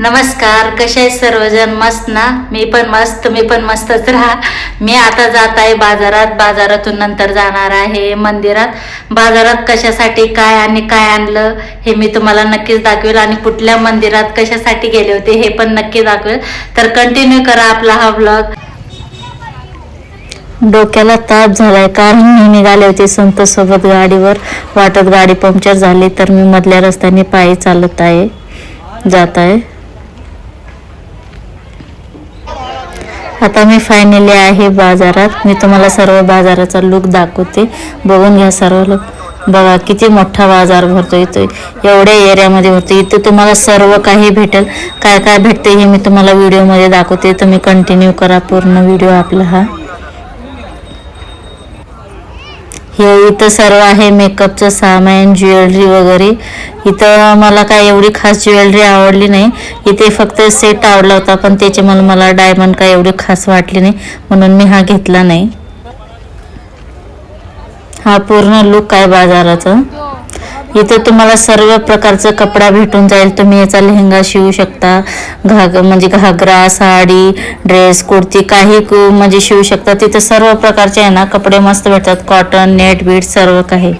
नमस्कार कसे आहे सर्वजण? मस्त ना? मी पण मस्त तुम्ही पण मस्तच राहा. मी आता जात आहे बाजारात. बाजारातून नंतर जाणार आहे मंदिरात. बाजारात कशासाठी काय आणि काय आणलं हे मी तुम्हाला नक्कीच दाखवेल. आणि कुठल्या मंदिरात कशासाठी गेले होते हे पण नक्की दाखवेल. तर कंटिन्यू करा आपला हा ब्लॉग डोक्याला ताप झालाय कारण मी निघाले होते संत सोबत गाडीवर. वाटत गाडी पंक्चर झाली तर मी मधल्या रस्त्याने पायी चालत आहे जात आहे. आता मी फायनली आहे बाजारात. मी तुम्हाला सर्व बाजाराचा लुक दाखवते. बघून घ्या सर्व लोक बघा किती मोठा बाजार भरतो इथं. एवढ्या एरियामध्ये भरतो. इथे तुम्हाला सर्व काही भेटेल. काय काय भेटते हे मी तुम्हाला व्हिडिओमध्ये दाखवते. तुम्ही कंटिन्यू करा पूर्ण व्हिडिओ आपला हा. हे इथं सर्व आहे. मेकअपचं सामान ज्वेलरी वगैरे. इथं मला काय एवढी खास ज्वेलरी आवडली नाही. इथे फक्त सेट आवडला होता पण त्याच्यामुळे मला डायमंड काय एवढी खास वाटली नाही. म्हणून मी हा घेतला नाही. हा पूर्ण लुक आहे बाजाराचा? इथे तुम्हाला सर्व प्रकारचा कपडा भेटून जाईल. तुम्ही याचा लेहंगा शिवू शकता. घाग म्हणजे घागरा साडी ड्रेस कुर्ती काही म्हणजे शिवू शकता. तिथे सर्व प्रकारचे आहे ना कपडे मस्त भेटतात. कॉटन नेट बीट सर्व काही.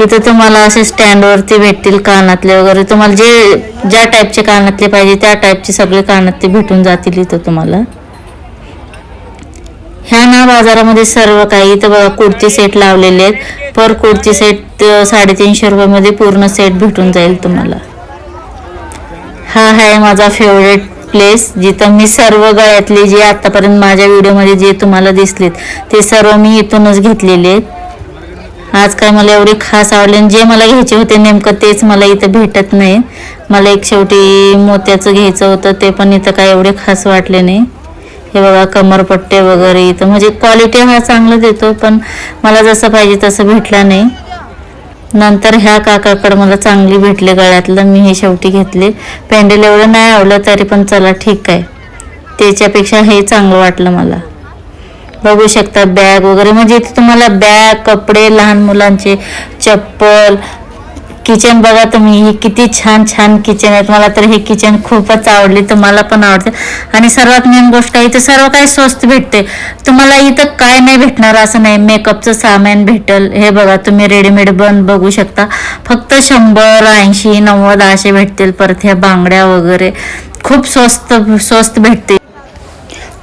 इथं तुम्हाला असे स्टँडवरती भेटतील कानातले वगैरे. तुम्हाला जे ज्या टाईपचे कानातले पाहिजे त्या टाईपचे सगळे कानातले भेटून जातील इथं तुम्हाला. ह्या ना बाजारामध्ये सर्व काही. इथं बघा कुर्ती सेट लावलेले आहेत. पर कुर्ती सेट साडेतीनशे रुपयामध्ये पूर्ण सेट भेटून जाईल तुम्हाला. हा आहे माझा फेवरेट प्लेस जिथं मी सर्व गळ्यातले जे आतापर्यंत माझ्या व्हिडिओमध्ये जे तुम्हाला दिसलेत ते सर्व मी इथूनच घेतलेले आहेत. आज काय मला एवढे खास आवडले आणि जे मला घ्यायचे होते नेमकं तेच मला इथं भेटत नाही. मला एक शेवटी मोत्याचं घ्यायचं होतं ते पण इथं काय एवढे खास वाटले नाही. हे बघा कमरपट्टे वगैरे इथं म्हणजे क्वालिटी हा चांगला देतो पण मला जसं पाहिजे तसं भेटला नाही. नंतर ह्या काकाकडे मला चांगली भेटले गळ्यातलं मी हे शेवटी घेतले. पॅन्डल एवढं नाही आवडलं तरी पण चला ठीक आहे. त्याच्यापेक्षा हे चांगलं वाटलं मला. बघू शकता बॅग वगैरे म्हणजे इथे तुम्हाला बॅग कपडे लहान मुलांचे चप्पल किचन बघा तुम्ही. हे किती छान छान किचन आहेत मला तर हे किचन खूपच आवडले. तुम्हाला पण आवडते. आणि सर्वात मेन गोष्ट आहे इथं सर्व काही स्वस्त भेटते. तुम्हाला इथं काय नाही भेटणार असं नाही. मेकअपचं सामान भेटल. हे बघा तुम्ही रेडीमेड बन बघू शकता. फक्त शंभर ऐंशी नव्वद असे भेटतील परत ह्या बांगड्या वगैरे. खूप स्वस्त स्वस्त भेटते.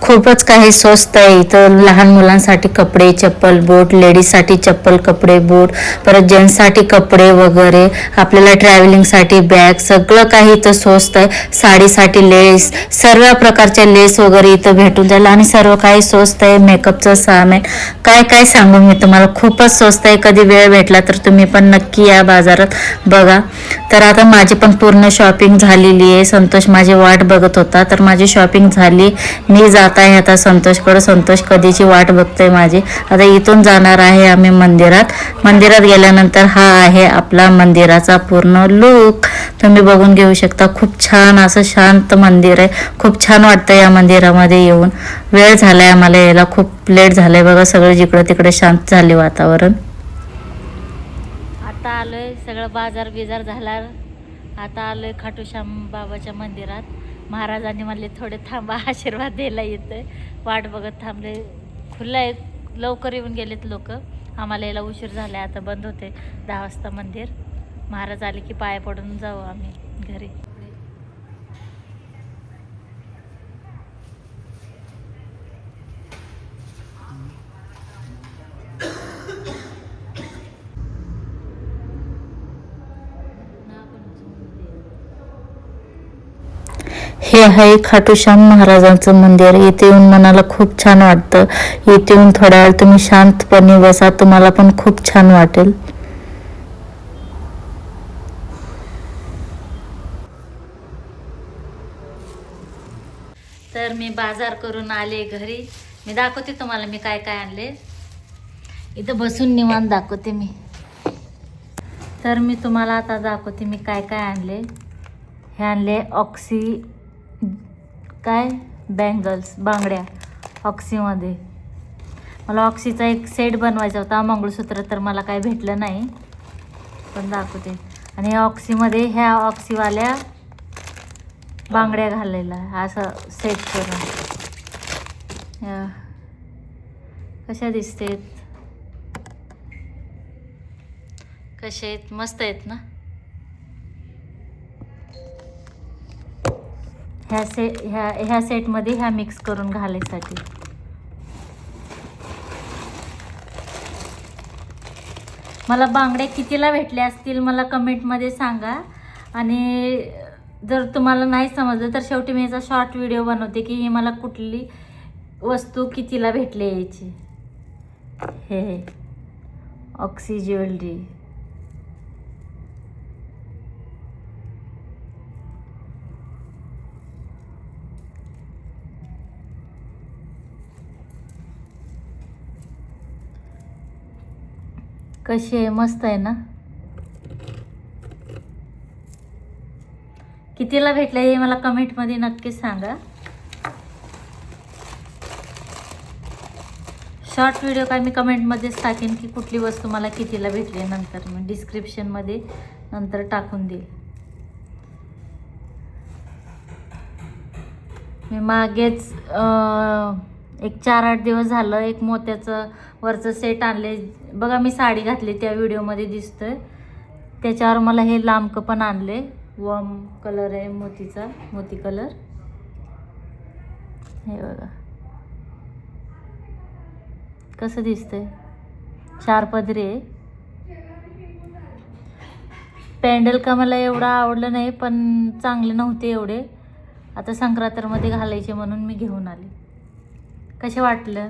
खूपच काही स्वस्त आहे. इथं लहान मुलांसाठी कपडे चप्पल बूट लेडीजसाठी चप्पल कपडे बूट परत जेंट्ससाठी कपडे वगैरे आपल्याला ट्रॅव्हलिंगसाठी बॅग सगळं काही इथं स्वस्त आहे. साडीसाठी लेस सर्व प्रकारच्या लेस वगैरे इथं भेटून जाईल आणि सर्व काही स्वस्त आहे. मेकअपचं सामान काय काय सांगू मी तुम्हाला? खूपच स्वस्त आहे. कधी वेळ भेटला तर तुम्ही पण नक्की या बाजारात बघा. तर आता माझी पण पूर्ण शॉपिंग झालेली आहे. संतोष माझी वाट बघत होता तर माझी शॉपिंग झाली. मी जात आहे आता? संतोषकडे संतोष कधीची वाट बघतोय माझी. आता इथून जाणार आहे आम्ही मंदिरात. मंदिरात गेल्यानंतर हा आहे आपला मंदिराचा पूर्ण लुक तुम्ही बघून घेऊ शकता. खूप छान असं शांत मंदिर आहे. खूप छान वाटतं या मंदिरामध्ये येऊन. वेळ झालाय आम्हाला यायला. खूप लेट झालंय बघा. सगळं जिकडं तिकडे शांत झाले वातावरण. आता आलोय. सगळं बाजार बिजार झाला. आता आलोय खाटूश्याम बाबाच्या मंदिरात. महाराजांनी म्हणले थोडे थांबा आशीर्वाद द्यायला येतं वाट बघत थांबले. खुलं आहे लवकर येऊन गेलेत लोक. आम्हाला यायला उशीर झाला आता बंद होते दहा वाजता मंदिर. महाराज आले की पाया पडून जाऊ आम्ही घरी. हे आहे खाटूश्याम महाराजांचं मंदिर. इथे येऊन मनाला खूप छान वाटतं. इथे येऊन थोड्या वेळ तुम्ही शांतपणे बसा तुम्हाला पण खूप छान वाटेल. तर मी बाजार करून आले घरी. मी दाखवते तुम्हाला मी काय काय आणले. इथं बसून निवांत दाखवते मी. तर मी तुम्हाला आता दाखवते मी काय काय आणले. हे आणले ऑक्सी काय? बँगल्स बांगड्या ऑक्सीमध्ये मला ऑक्सीचा एक सेट बनवायचा होता. मंगळसूत्र तर मला काय भेटलं नाही. पण दाखवते. आणि ऑक्सीमध्ये ह्या ऑक्सीवाल्या बांगड्या घालायला. असं सेट करून. कशा दिसतेत? कसे आहेत? मस्त आहेत ना? ह्या से ह्या ह्या सेटमध्ये ह्या मिक्स करून घालायसाठी. मला बांगड्या कितीला भेटल्या असतील मला कमेंटमध्ये सांगा. आणि जर तुम्हाला नाही समजलं तर शेवटी मी याचा शॉर्ट व्हिडिओ बनवते की ही मला कुठली वस्तू कितीला भेटली याची. हे ऑक्सी ज्वेलरी कशी आहे? मस्त आहे ना? कितीला भेटलं हे मला कमेंटमध्ये नक्कीच सांगा. शॉर्ट व्हिडिओ काय मी कमेंटमध्येच टाकेन की कुठली वस्तू मला कितीला भेटली नंतर. मी डिस्क्रिप्शनमध्ये नंतर टाकून देईल. मी मागेच एक चार आठ दिवस झालं एक मोत्याचं वरचं सेट आणले. बघा मी साडी घातली त्या व्हिडिओमध्ये दिसतोय. त्याच्यावर मला हे लांबकं पण आणले. वम कलर आहे मोतीचा मोती कलर. हे बघा. कसं दिसतंय? चार पदरी आहे. पॅन्डल का मला एवढं आवडलं नाही पण चांगले नव्हते एवढे. आता संक्रांतमध्ये घालायचे म्हणून मी घेऊन आले. कसे वाटलं?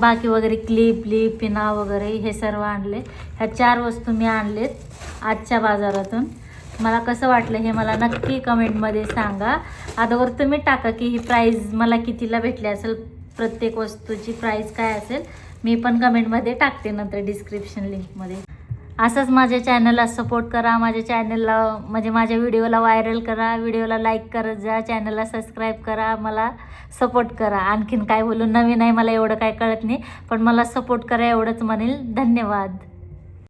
बाकी वगैरे क्लिप लिप पिना वगैरे हे सर्व आणले. ह्या चार वस्तू मी आणलेत आजच्या बाजारातून. मला कसं वाटलं हे मला नक्की कमेंटमध्ये सांगा. अगोदर तुम्ही टाका की ही प्राईज मला कितीला भेटली असेल प्रत्येक वस्तूची प्राईज काय असेल मी पण कमेंटमध्ये टाकते नंतर डिस्क्रिप्शन लिंकमध्ये असंच माझ्या चॅनलला सपोर्ट करा. माझ्या चॅनलला म्हणजे माझ्या व्हिडिओला व्हायरल करा. व्हिडिओला लाईक करत जा चॅनलला सबस्क्राईब करा मला सपोर्ट करा. आणखीन काय बोलू? नवीन आहे मला एवढं काय कळत नाही. पण मला सपोर्ट करा एवढंच म्हणेल. धन्यवाद.